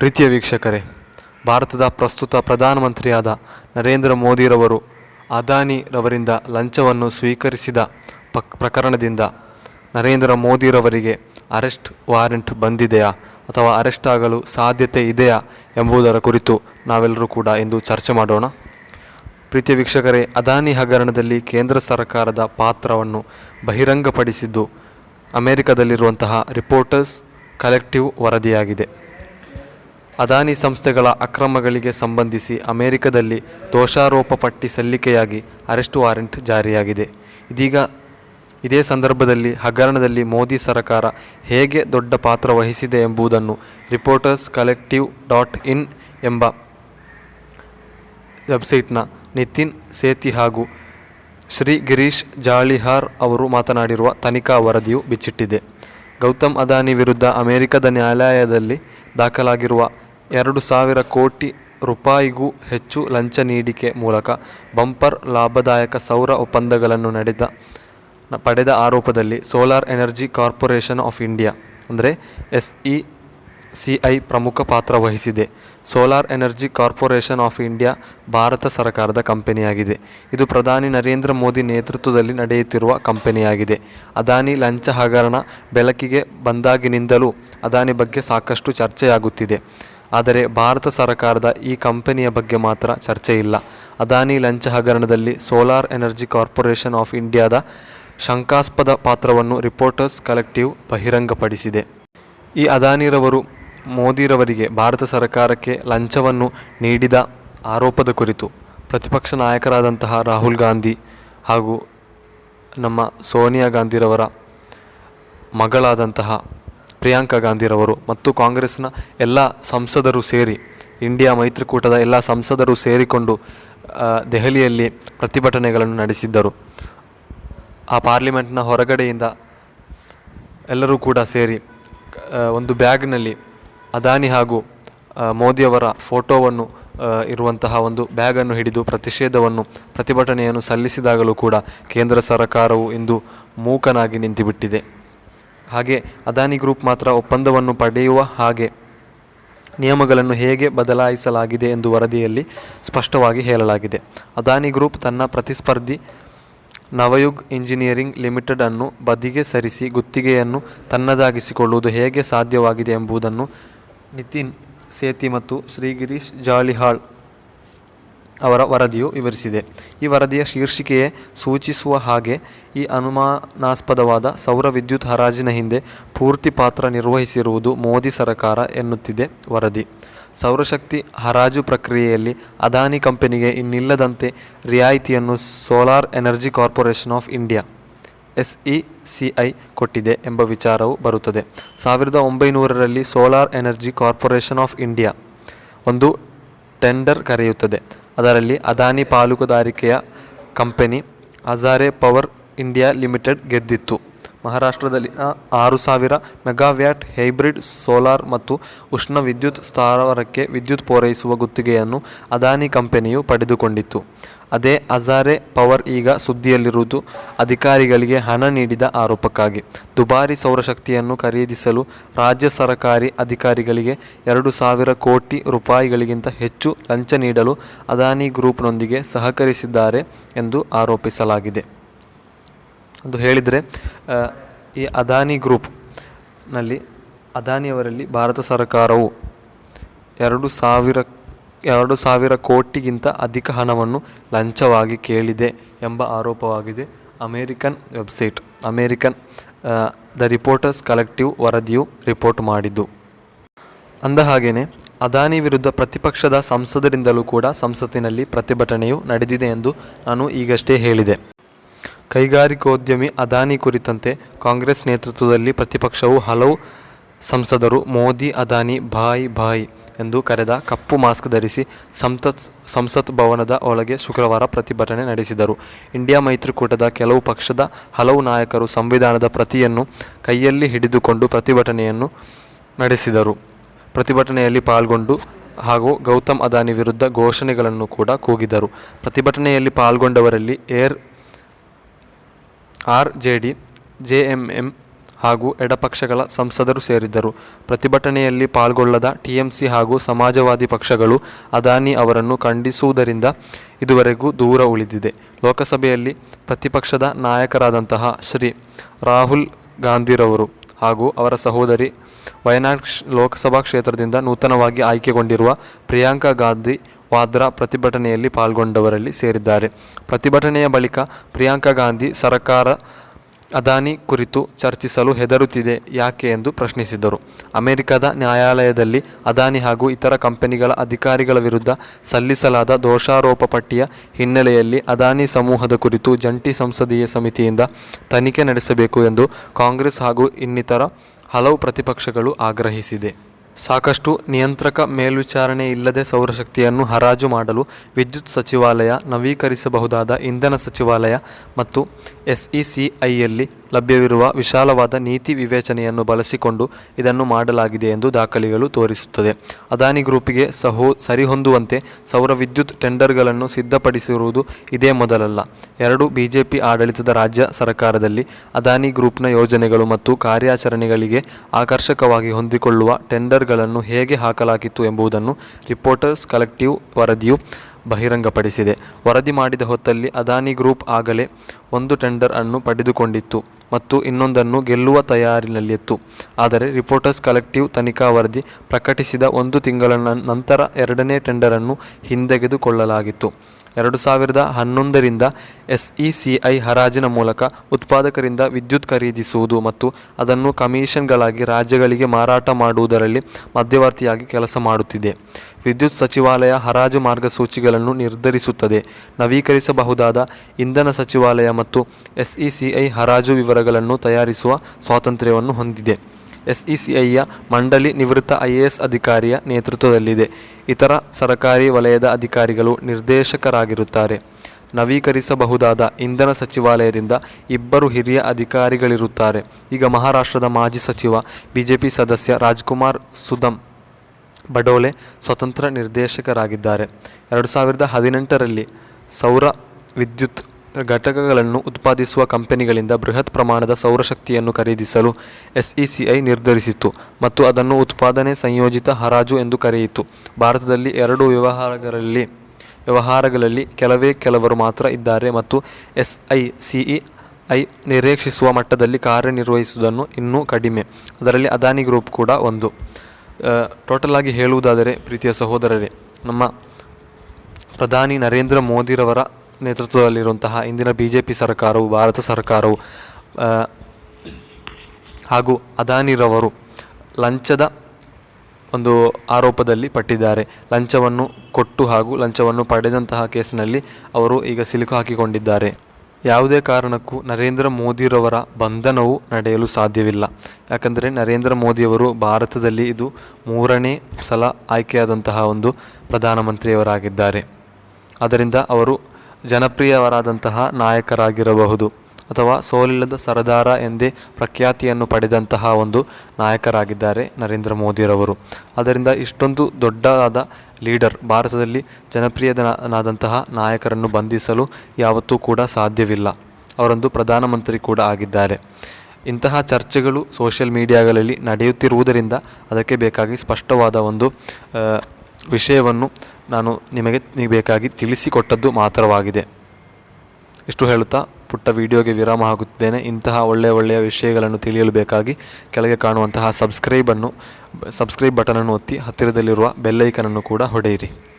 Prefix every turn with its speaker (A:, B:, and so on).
A: ಪ್ರೀತಿಯ ವೀಕ್ಷಕರೇ, ಭಾರತದ ಪ್ರಸ್ತುತ ಪ್ರಧಾನಮಂತ್ರಿಯಾದ ನರೇಂದ್ರ ಮೋದಿರವರು ಅದಾನಿರವರಿಂದ ಲಂಚವನ್ನು ಸ್ವೀಕರಿಸಿದ ಪ್ರಕರಣದಿಂದ ನರೇಂದ್ರ ಮೋದಿರವರಿಗೆ ಅರೆಸ್ಟ್ ವಾರೆಂಟ್ ಬಂದಿದೆಯಾ ಅಥವಾ ಅರೆಸ್ಟ್ ಆಗಲು ಸಾಧ್ಯತೆ ಇದೆಯಾ ಎಂಬುದರ ಕುರಿತು ನಾವೆಲ್ಲರೂ ಕೂಡ ಇಂದು ಚರ್ಚೆ ಮಾಡೋಣ. ಪ್ರೀತಿಯ ವೀಕ್ಷಕರೇ, ಅದಾನಿ ಹಗರಣದಲ್ಲಿ ಕೇಂದ್ರ ಸರ್ಕಾರದ ಪಾತ್ರವನ್ನು ಬಹಿರಂಗಪಡಿಸಿದ್ದು ಅಮೆರಿಕದಲ್ಲಿರುವಂತಹ ರಿಪೋರ್ಟರ್ಸ್ ಕಲೆಕ್ಟಿವ್ ವರದಿಯಾಗಿದೆ. ಅದಾನಿ ಸಂಸ್ಥೆಗಳ ಅಕ್ರಮಗಳಿಗೆ ಸಂಬಂಧಿಸಿ ಅಮೆರಿಕದಲ್ಲಿ ದೋಷಾರೋಪ ಪಟ್ಟಿ ಸಲ್ಲಿಕೆಯಾಗಿ ಅರೆಸ್ಟ್ ವಾರೆಂಟ್ ಜಾರಿಯಾಗಿದೆ. ಇದೀಗ ಇದೇ ಸಂದರ್ಭದಲ್ಲಿ ಹಗರಣದಲ್ಲಿ ಮೋದಿ ಸರ್ಕಾರ ಹೇಗೆ ದೊಡ್ಡ ಪಾತ್ರ ವಹಿಸಿದೆ ಎಂಬುದನ್ನು ರಿಪೋರ್ಟರ್ಸ್ ಕಲೆಕ್ಟಿವ್ ಡಾಟ್ ಇನ್ ಎಂಬ ವೆಬ್ಸೈಟ್ನ ನಿತಿನ್ ಸೇತಿ ಹಾಗೂ ಶ್ರೀ ಗಿರೀಶ್ ಜಾಳಿಹಾರ್ ಅವರು ಮಾತನಾಡಿರುವ ತನಿಖಾ ವರದಿಯು ಬಿಚ್ಚಿಟ್ಟಿದೆ. ಗೌತಮ್ ಅದಾನಿ ವಿರುದ್ಧ ಅಮೆರಿಕದ ನ್ಯಾಯಾಲಯದಲ್ಲಿ ದಾಖಲಾಗಿರುವ ಎರಡು ಸಾವಿರ ಕೋಟಿ ರೂಪಾಯಿಗೂ ಹೆಚ್ಚು ಲಂಚ ನೀಡಿಕೆ ಮೂಲಕ ಬಂಪರ್ ಲಾಭದಾಯಕ ಸೌರ ಒಪ್ಪಂದಗಳನ್ನು ನಡೆದ, ಪಡೆದ ಆರೋಪದಲ್ಲಿ solar energy corporation of India, ಅಂದರೆ ಎಸ್ ಇ ಸಿ ಐ ಪ್ರಮುಖ ಪಾತ್ರ ವಹಿಸಿದೆ. Solar energy corporation of India Bharat ಸರ್ಕಾರದ ಕಂಪನಿಯಾಗಿದೆ. ಇದು ಪ್ರಧಾನಿ ನರೇಂದ್ರ ಮೋದಿ ನೇತೃತ್ವದಲ್ಲಿ ನಡೆಯುತ್ತಿರುವ ಕಂಪನಿಯಾಗಿದೆ. ಅದಾನಿ ಲಂಚ ಹಗರಣ ಬೆಳಕಿಗೆ ಬಂದಾಗಿನಿಂದಲೂ ಅದಾನಿ ಬಗ್ಗೆ ಸಾಕಷ್ಟು ಚರ್ಚೆಯಾಗುತ್ತಿದೆ. ಆದರೆ ಭಾರತ ಸರ್ಕಾರದ ಈ ಕಂಪನಿಯ ಬಗ್ಗೆ ಮಾತ್ರ ಚರ್ಚೆ ಇಲ್ಲ ಅದಾನಿ ಲಂಚ ಹಗರಣದಲ್ಲಿ ಸೋಲಾರ್ ಎನರ್ಜಿ ಕಾರ್ಪೊರೇಷನ್ ಆಫ್ ಇಂಡಿಯಾದ ಶಂಕಾಸ್ಪದ ಪಾತ್ರವನ್ನು ರಿಪೋರ್ಟರ್ಸ್ ಕಲೆಕ್ಟಿವ್ ಬಹಿರಂಗಪಡಿಸಿದೆ. ಈ ಅದಾನಿರವರು ಮೋದಿರವರಿಗೆ ಭಾರತ ಸರ್ಕಾರಕ್ಕೆ ಲಂಚವನ್ನು ನೀಡಿದ ಆರೋಪದ ಕುರಿತು ಪ್ರತಿಪಕ್ಷ ನಾಯಕರಾದಂತಹ ರಾಹುಲ್ ಗಾಂಧಿ ಹಾಗೂ ನಮ್ಮ ಸೋನಿಯಾ ಗಾಂಧಿರವರ ಮಗಳಾದಂತಹ ಪ್ರಿಯಾಂಕಾ ಗಾಂಧಿರವರು ಮತ್ತು ಕಾಂಗ್ರೆಸ್ನ ಎಲ್ಲ ಸಂಸದರು ಸೇರಿ, ಇಂಡಿಯಾ ಮೈತ್ರಿಕೂಟದ ಎಲ್ಲ ಸಂಸದರು ಸೇರಿಕೊಂಡು ದೆಹಲಿಯಲ್ಲಿ ಪ್ರತಿಭಟನೆಗಳನ್ನು ನಡೆಸಿದ್ದರು. ಆ ಪಾರ್ಲಿಮೆಂಟ್ನ ಹೊರಗಡೆಯಿಂದ ಎಲ್ಲರೂ ಕೂಡ ಸೇರಿ ಒಂದು ಬ್ಯಾಗ್ನಲ್ಲಿ ಅದಾನಿ ಹಾಗೂ ಮೋದಿಯವರ ಫೋಟೋವನ್ನು ಇರುವಂತಹ ಒಂದು ಬ್ಯಾಗನ್ನು ಹಿಡಿದು ಪ್ರತಿಷೇಧವನ್ನು, ಪ್ರತಿಭಟನೆಯನ್ನು ಸಲ್ಲಿಸಿದಾಗಲೂ ಕೂಡ ಕೇಂದ್ರ ಸರ್ಕಾರವು ಇಂದು ಮೂಕನಾಗಿ ನಿಂತುಬಿಟ್ಟಿದೆ. ಹಾಗೆ ಅದಾನಿ ಗ್ರೂಪ್ ಮಾತ್ರ ಒಪ್ಪಂದವನ್ನು ಪಡೆಯುವ ಹಾಗೆ ನಿಯಮಗಳನ್ನು ಹೇಗೆ ಬದಲಾಯಿಸಲಾಗಿದೆ ಎಂದು ವರದಿಯಲ್ಲಿ ಸ್ಪಷ್ಟವಾಗಿ ಹೇಳಲಾಗಿದೆ. ಅದಾನಿ ಗ್ರೂಪ್ ತನ್ನ ಪ್ರತಿಸ್ಪರ್ಧಿ ನವಯುಗ್ ಇಂಜಿನಿಯರಿಂಗ್ ಲಿಮಿಟೆಡ್ ಅನ್ನು ಬದಿಗೆ ಸರಿಸಿ ಗುತ್ತಿಗೆಯನ್ನು ತನ್ನದಾಗಿಸಿಕೊಳ್ಳುವುದು ಹೇಗೆ ಸಾಧ್ಯವಾಗಿದೆ ಎಂಬುದನ್ನು ನಿತಿನ್ ಸೇತಿ ಮತ್ತು ಶ್ರೀಗಿರೀಶ್ ಜಾಲಿಹಾಳ್ ಅವರ ವರದಿಯು ವಿವರಿಸಿದೆ. ಈ ವರದಿಯ ಶೀರ್ಷಿಕೆಯೇ ಸೂಚಿಸುವ ಹಾಗೆ ಈ ಅನುಮಾನಾಸ್ಪದವಾದ ಸೌರ ವಿದ್ಯುತ್ ಹರಾಜಿನ ಹಿಂದೆ ಪೂರ್ತಿ ಪಾತ್ರ ನಿರ್ವಹಿಸಿರುವುದು ಮೋದಿ ಸರ್ಕಾರ ಎನ್ನುತ್ತಿದೆ ವರದಿ. ಸೌರಶಕ್ತಿ ಹರಾಜು ಪ್ರಕ್ರಿಯೆಯಲ್ಲಿ ಅದಾನಿ ಕಂಪನಿಗೆ ಇನ್ನಿಲ್ಲದಂತೆ ರಿಯಾಯಿತಿಯನ್ನು solar energy corporation of India S E C I ಕೊಟ್ಟಿದೆ ಎಂಬ ವಿಚಾರವು ಬರುತ್ತದೆ. ಸಾವಿರದ ಒಂಬೈನೂರರಲ್ಲಿ solar energy corporation of India ಒಂದು ಟೆಂಡರ್ ಕರೆಯುತ್ತದೆ. ಅದರಲ್ಲಿ Adani ಪಾಲುಕುದಾರಿಕೆಯ company Hazare power India limited ಗೆದ್ದಿತ್ತು. ಮಹಾರಾಷ್ಟ್ರದಲ್ಲಿ ಆರು ಸಾವಿರ ಮೆಗಾವ್ಯಾಟ್ ಹೈಬ್ರಿಡ್ ಸೋಲಾರ್ ಮತ್ತು ಉಷ್ಣ ವಿದ್ಯುತ್ ಸ್ಥಾವರಕ್ಕೆ ವಿದ್ಯುತ್ ಪೂರೈಸುವ ಗುತ್ತಿಗೆಯನ್ನು ಅದಾನಿ ಕಂಪನಿಯು ಪಡೆದುಕೊಂಡಿತ್ತು. ಅದೇ ಅಜಾರೆ ಪವರ್ ಈಗ ಸುದ್ದಿಯಲ್ಲಿರುವುದು, ಅಧಿಕಾರಿಗಳಿಗೆ ಹಣ ನೀಡಿದ ಆರೋಪಕ್ಕಾಗಿ. ದುಬಾರಿ ಸೌರಶಕ್ತಿಯನ್ನು ಖರೀದಿಸಲು ರಾಜ್ಯ ಸರ್ಕಾರಿ ಅಧಿಕಾರಿಗಳಿಗೆ ಎರಡು ಸಾವಿರ ಕೋಟಿ ರೂಪಾಯಿಗಳಿಗಿಂತ ಹೆಚ್ಚು ಲಂಚ ನೀಡಲು ಅದಾನಿ ಗ್ರೂಪ್ನೊಂದಿಗೆ ಸಹಕರಿಸಿದ್ದಾರೆ ಎಂದು ಆರೋಪಿಸಲಾಗಿದೆ. ಅದು ಹೇಳಿದರೆ ಈ ಅದಾನಿ ಗ್ರೂಪ್ನಲ್ಲಿ ಅದಾನಿಯವರಲ್ಲಿ ಭಾರತ ಸರ್ಕಾರವು ಎರಡು ಸಾವಿರ ಎರಡು ಸಾವಿರ ಕೋಟಿಗಿಂತ ಅಧಿಕ ಹಣವನ್ನು ಲಂಚವಾಗಿ ಕೇಳಿದೆ ಎಂಬ ಆರೋಪವಾಗಿದೆ. American website, American the reporters collective ವರದಿಯು ರಿಪೋರ್ಟ್ ಮಾಡಿದ್ದು. ಅಂದ ಹಾಗೇನೆ, ಅದಾನಿ ವಿರುದ್ಧ ಪ್ರತಿಪಕ್ಷದ ಸಂಸದರಿಂದಲೂ ಕೂಡ ಸಂಸತ್ತಿನಲ್ಲಿ ಪ್ರತಿಭಟನೆಯು ನಡೆದಿದೆ ಎಂದು ನಾನು ಈಗಷ್ಟೇ ಹೇಳಿದೆ. ಕೈಗಾರಿಕೋದ್ಯಮಿ ಅದಾನಿ ಕುರಿತಂತೆ ಕಾಂಗ್ರೆಸ್ ನೇತೃತ್ವದಲ್ಲಿ ಪ್ರತಿಪಕ್ಷವು ಹಲವು ಸಂಸದರು ಮೋದಿ, ಅದಾನಿ, ಭಾಯ್ ಭಾಯ್ ಎಂದು ಕರೆದ ಕಪ್ಪು ಮಾಸ್ಕ್ ಧರಿಸಿ ಸಂಸತ್ ಸಂಸತ್ ಭವನದ ಒಳಗೆ ಶುಕ್ರವಾರ ಪ್ರತಿಭಟನೆ ನಡೆಸಿದರು. ಇಂಡಿಯಾ ಮೈತ್ರಿಕೂಟದ ಕೆಲವು ಪಕ್ಷದ ಹಲವು ನಾಯಕರು ಸಂವಿಧಾನದ ಪ್ರತಿಯನ್ನು ಕೈಯಲ್ಲಿ ಹಿಡಿದುಕೊಂಡು ಪ್ರತಿಭಟನೆಯನ್ನು ನಡೆಸಿದರು. ಪ್ರತಿಭಟನೆಯಲ್ಲಿ ಪಾಲ್ಗೊಂಡು ಹಾಗೂ ಗೌತಮ್ ಅದಾನಿ ವಿರುದ್ಧ ಘೋಷಣೆಗಳನ್ನು ಕೂಡ ಕೂಗಿದರು. ಪ್ರತಿಭಟನೆಯಲ್ಲಿ ಪಾಲ್ಗೊಂಡವರಲ್ಲಿ air R J D J M M ಹಾಗೂ ಎಡಪಕ್ಷಗಳ ಸಂಸದರು ಸೇರಿದ್ದರು. ಪ್ರತಿಭಟನೆಯಲ್ಲಿ ಪಾಲ್ಗೊಳ್ಳದ ಟಿಎಂಸಿ ಹಾಗೂ ಸಮಾಜವಾದಿ ಪಕ್ಷಗಳು ಅದಾನಿ ಅವರನ್ನು ಖಂಡಿಸುವುದರಿಂದ ಇದುವರೆಗೂ ದೂರ ಉಳಿದಿದೆ. ಲೋಕಸಭೆಯಲ್ಲಿ ಪ್ರತಿಪಕ್ಷದ ನಾಯಕರಾದಂತಹ ಶ್ರೀ ರಾಹುಲ್ ಗಾಂಧಿರವರು ಹಾಗೂ ಅವರ ಸಹೋದರಿ ವಯನಾಡ್ ಲೋಕಸಭಾ ಕ್ಷೇತ್ರದಿಂದ ನೂತನವಾಗಿ ಆಯ್ಕೆಗೊಂಡಿರುವ ಪ್ರಿಯಾಂಕಾ ಗಾಂಧಿ ವಾದ್ರಾ ಪ್ರತಿಭಟನೆಯಲ್ಲಿ ಪಾಲ್ಗೊಂಡವರಲ್ಲಿ ಸೇರಿದ್ದಾರೆ. ಪ್ರತಿಭಟನೆಯ ಬಳಿಕ ಪ್ರಿಯಾಂಕಾ ಗಾಂಧಿ ಸರ್ಕಾರ ಅದಾನಿ ಕುರಿತು ಚರ್ಚಿಸಲು ಹೆದರುತ್ತಿದೆ ಯಾಕೆ ಎಂದು ಪ್ರಶ್ನಿಸಿದರು. ಅಮೆರಿಕದ ನ್ಯಾಯಾಲಯದಲ್ಲಿ ಅದಾನಿ ಹಾಗೂ ಇತರ ಕಂಪನಿಗಳ ಅಧಿಕಾರಿಗಳ ವಿರುದ್ಧ ಸಲ್ಲಿಸಲಾದ ದೋಷಾರೋಪ ಪಟ್ಟಿಯ ಹಿನ್ನೆಲೆಯಲ್ಲಿ ಅದಾನಿ ಸಮೂಹದ ಕುರಿತು ಜಂಟಿ ಸಂಸದೀಯ ಸಮಿತಿಯಿಂದ ತನಿಖೆ ನಡೆಸಬೇಕು ಎಂದು ಕಾಂಗ್ರೆಸ್ ಹಾಗೂ ಇನ್ನಿತರ ಹಲವು ಪ್ರತಿಪಕ್ಷಗಳು ಆಗ್ರಹಿಸಿದೆ. ಸಾಕಷ್ಟು ನಿಯಂತ್ರಕ ಮೇಲ್ವಿಚಾರಣೆ ಇಲ್ಲದೆ ಸೌರಶಕ್ತಿಯನ್ನು ಹರಾಜು ಮಾಡಲು ವಿದ್ಯುತ್ ಸಚಿವಾಲಯ ನವೀಕರಿಸಬಹುದಾದ ಇಂಧನ ಸಚಿವಾಲಯ ಮತ್ತು ಎಸ್ಇಸಿಐಯಲ್ಲಿ ಲಭ್ಯವಿರುವ ವಿಶಾಲವಾದ ನೀತಿ ವಿವೇಚನೆಯನ್ನು ಬಳಸಿಕೊಂಡು ಇದನ್ನು ಮಾಡಲಾಗಿದೆ ಎಂದು ದಾಖಲೆಗಳು ತೋರಿಸುತ್ತದೆ. ಅದಾನಿ ಗ್ರೂಪಿಗೆ ಸಹೋ, ಸರಿಹೊಂದುವಂತೆ ಸೌರ ವಿದ್ಯುತ್ ಟೆಂಡರ್ಗಳನ್ನು ಸಿದ್ಧಪಡಿಸಿರುವುದು ಇದೇ ಮೊದಲಲ್ಲ. ಎರಡು ಬಿಜೆಪಿ ಆಡಳಿತದ ರಾಜ್ಯ ಸರ್ಕಾರದಲ್ಲಿ ಅದಾನಿ ಗ್ರೂಪ್ನ ಯೋಜನೆಗಳು ಮತ್ತು ಕಾರ್ಯಾಚರಣೆಗಳಿಗೆ ಆಕರ್ಷಕವಾಗಿ ಹೊಂದಿಕೊಳ್ಳುವ ಟೆಂಡರ್ಗಳನ್ನು ಹೇಗೆ ಹಾಕಲಾಗಿತ್ತು ಎಂಬುದನ್ನು ರಿಪೋರ್ಟರ್ಸ್ ಕಲೆಕ್ಟಿವ್ ವರದಿಯು ಬಹಿರಂಗಪಡಿಸಿದೆ. ವರದಿ ಮಾಡಿದ ಹೊತ್ತಲ್ಲಿ ಅದಾನಿ ಗ್ರೂಪ್ ಆಗಲೇ ಒಂದು ಟೆಂಡರ್ ಅನ್ನು ಪಡೆದುಕೊಂಡಿತ್ತು. ಮತ್ತು ಇನ್ನೊಂದನ್ನು ಗೆಲ್ಲುವ ತಯಾರಿನಲ್ಲಿತ್ತು. ಆದರೆ ರಿಪೋರ್ಟರ್ಸ್ ಕಲೆಕ್ಟಿವ್ ತನಿಖಾ ವರದಿ ಪ್ರಕಟಿಸಿದ ಒಂದು ತಿಂಗಳ ನಂತರ ಎರಡನೇ ಟೆಂಡರನ್ನು ಹಿಂದೆಗೆದುಕೊಳ್ಳಲಾಗಿತ್ತು. ಎರಡು ಸಾವಿರದ ಹನ್ನೊಂದರಿಂದ ಎಸ್ಇಸಿಐ ಹರಾಜಿನ ಮೂಲಕ ಉತ್ಪಾದಕರಿಂದ ವಿದ್ಯುತ್ ಖರೀದಿಸುವುದು ಮತ್ತು ಅದನ್ನು ಕಮಿಷನ್ಗಳಾಗಿ ರಾಜ್ಯಗಳಿಗೆ ಮಾರಾಟ ಮಾಡುವುದರಲ್ಲಿ ಮಧ್ಯವರ್ತಿಯಾಗಿ ಕೆಲಸ ಮಾಡುತ್ತಿದೆ. ವಿದ್ಯುತ್ ಸಚಿವಾಲಯ ಹರಾಜು ಮಾರ್ಗಸೂಚಿಗಳನ್ನು ನಿರ್ಧರಿಸುತ್ತದೆ. ನವೀಕರಿಸಬಹುದಾದ ಇಂಧನ ಸಚಿವಾಲಯ ಮತ್ತು ಎಸ್ಇಸಿಐ ಹರಾಜು ವಿವರಗಳನ್ನು ತಯಾರಿಸುವ ಸ್ವಾತಂತ್ರ್ಯವನ್ನು ಹೊಂದಿದೆ. ಎಸ್ಇಸಿಐಯ ಮಂಡಳಿ ನಿವೃತ್ತ ಐಎಎಸ್ ಅಧಿಕಾರಿಯ ನೇತೃತ್ವದಲ್ಲಿದೆ. ಇತರ ಸರಕಾರಿ ವಲಯದ ಅಧಿಕಾರಿಗಳು ನಿರ್ದೇಶಕರಾಗಿರುತ್ತಾರೆ. ನವೀಕರಿಸಬಹುದಾದ ಇಂಧನ ಸಚಿವಾಲಯದಿಂದ ಇಬ್ಬರು ಹಿರಿಯ ಅಧಿಕಾರಿಗಳಿರುತ್ತಾರೆ. ಈಗ ಮಹಾರಾಷ್ಟ್ರದ ಮಾಜಿ ಸಚಿವ, ಬಿಜೆಪಿ ಸದಸ್ಯ ರಾಜ್ಕುಮಾರ್ ಸುದಮ್ ಬಡೋಲೆ ಸ್ವತಂತ್ರ ನಿರ್ದೇಶಕರಾಗಿದ್ದಾರೆ. ಎರಡು ಸಾವಿರದ ಹದಿನೆಂಟರಲ್ಲಿ ಸೌರ ವಿದ್ಯುತ್ ಘಟಕಗಳನ್ನು ಉತ್ಪಾದಿಸುವ ಕಂಪನಿಗಳಿಂದ ಬೃಹತ್ ಪ್ರಮಾಣದ ಸೌರಶಕ್ತಿಯನ್ನು ಖರೀದಿಸಲು ಎಸ್ಇಸಿಐ ನಿರ್ಧರಿಸಿತ್ತು ಮತ್ತು ಅದನ್ನು ಉತ್ಪಾದನೆ ಸಂಯೋಜಿತ ಹರಾಜು ಎಂದು ಕರೆಯಿತು. ಭಾರತದಲ್ಲಿ ಎರಡು ವ್ಯವಹಾರಗಳಲ್ಲಿ ವ್ಯವಹಾರಗಳಲ್ಲಿ ಕೆಲವೇ ಕೆಲವರು ಮಾತ್ರ ಇದ್ದಾರೆ ಮತ್ತು ಎಸ್ಐ ಸಿಇ ಐ ನಿರೀಕ್ಷಿಸುವ ಮಟ್ಟದಲ್ಲಿ ಕಾರ್ಯನಿರ್ವಹಿಸುವುದನ್ನು ಇನ್ನೂ ಕಡಿಮೆ. ಅದರಲ್ಲಿ ಅದಾನಿ ಗ್ರೂಪ್ ಕೂಡ ಒಂದು. ಟೋಟಲ್ ಆಗಿ ಹೇಳುವುದಾದರೆ, ಪ್ರೀತಿಯ ಸಹೋದರರೇ, ನಮ್ಮ ಪ್ರಧಾನಿ ನರೇಂದ್ರ ಮೋದಿರವರ ನೇತೃತ್ವದಲ್ಲಿರುವಂತಹ ಇಂದಿನ ಬಿ ಜೆ ಪಿ ಸರ್ಕಾರವು, ಭಾರತ ಸರ್ಕಾರವು ಹಾಗೂ ಅದಾನಿರವರು ಲಂಚದ ಒಂದು ಆರೋಪದಲ್ಲಿ ಪಟ್ಟಿದ್ದಾರೆ. ಲಂಚವನ್ನು ಕೊಟ್ಟು ಹಾಗೂ ಲಂಚವನ್ನು ಪಡೆದಂತಹ ಕೇಸಿನಲ್ಲಿ ಅವರು ಈಗ ಸಿಲುಕು ಹಾಕಿಕೊಂಡಿದ್ದಾರೆ. ಯಾವುದೇ ಕಾರಣಕ್ಕೂ ನರೇಂದ್ರ ಮೋದಿರವರ ಬಂಧನವು ನಡೆಯಲು ಸಾಧ್ಯವಿಲ್ಲ. ಯಾಕಂದರೆ ನರೇಂದ್ರ ಮೋದಿಯವರು ಭಾರತದಲ್ಲಿ ಇದು ಮೂರನೇ ಸಲ ಆಯ್ಕೆಯಾದಂತಹ ಒಂದು ಪ್ರಧಾನಮಂತ್ರಿಯವರಾಗಿದ್ದಾರೆ. ಅದರಿಂದ ಅವರು ಜನಪ್ರಿಯವರಾದಂತಹ ನಾಯಕರಾಗಿರಬಹುದು ಅಥವಾ ಸೋಲಿಲ್ಲದ ಸರದಾರ ಎಂದೇ ಪ್ರಖ್ಯಾತಿಯನ್ನು ಪಡೆದಂತಹ ಒಂದು ನಾಯಕರಾಗಿದ್ದಾರೆ ನರೇಂದ್ರ ಮೋದಿರವರು. ಅದರಿಂದ ಇಷ್ಟೊಂದು ದೊಡ್ಡದಾದ ಲೀಡರ್ ಭಾರತದಲ್ಲಿ ಜನಪ್ರಿಯನಾದಂತಹ ನಾಯಕರನ್ನು ಬಂಧಿಸಲು ಯಾವತ್ತೂ ಕೂಡ ಸಾಧ್ಯವಿಲ್ಲ. ಅವರೊಂದು ಪ್ರಧಾನಮಂತ್ರಿ ಕೂಡ ಆಗಿದ್ದಾರೆ. ಇಂತಹ ಚರ್ಚೆಗಳು ಸೋಷಿಯಲ್ ಮೀಡಿಯಾಗಳಲ್ಲಿ ನಡೆಯುತ್ತಿರುವುದರಿಂದ ಅದಕ್ಕೆ ಬೇಕಾಗಿ ಸ್ಪಷ್ಟವಾದ ಒಂದು ವಿಷಯವನ್ನು ನಾನು ನಿಮಗೆ ಬೇಕಾಗಿ ತಿಳಿಸಿಕೊಟ್ಟದ್ದು ಮಾತ್ರವಾಗಿದೆ. ಇಷ್ಟು ಹೇಳುತ್ತಾ ಪುಟ್ಟ ವಿಡಿಯೋಗೆ ವಿರಾಮ ಆಗುತ್ತಿದ್ದೇನೆ ಇಂತಹ ಒಳ್ಳೆಯ ಒಳ್ಳೆಯ ವಿಷಯಗಳನ್ನು ತಿಳಿಯಲು ಬೇಕಾಗಿ ಕೆಳಗೆ ಕಾಣುವಂತಹ ಸಬ್ಸ್ಕ್ರೈಬನ್ನು ಸಬ್ಸ್ಕ್ರೈಬ್ ಬಟನನ್ನು ಒತ್ತಿ ಹತ್ತಿರದಲ್ಲಿರುವ ಬೆಲ್ಲೈಕನನ್ನು ಕೂಡ ಹೊಡೆಯಿರಿ.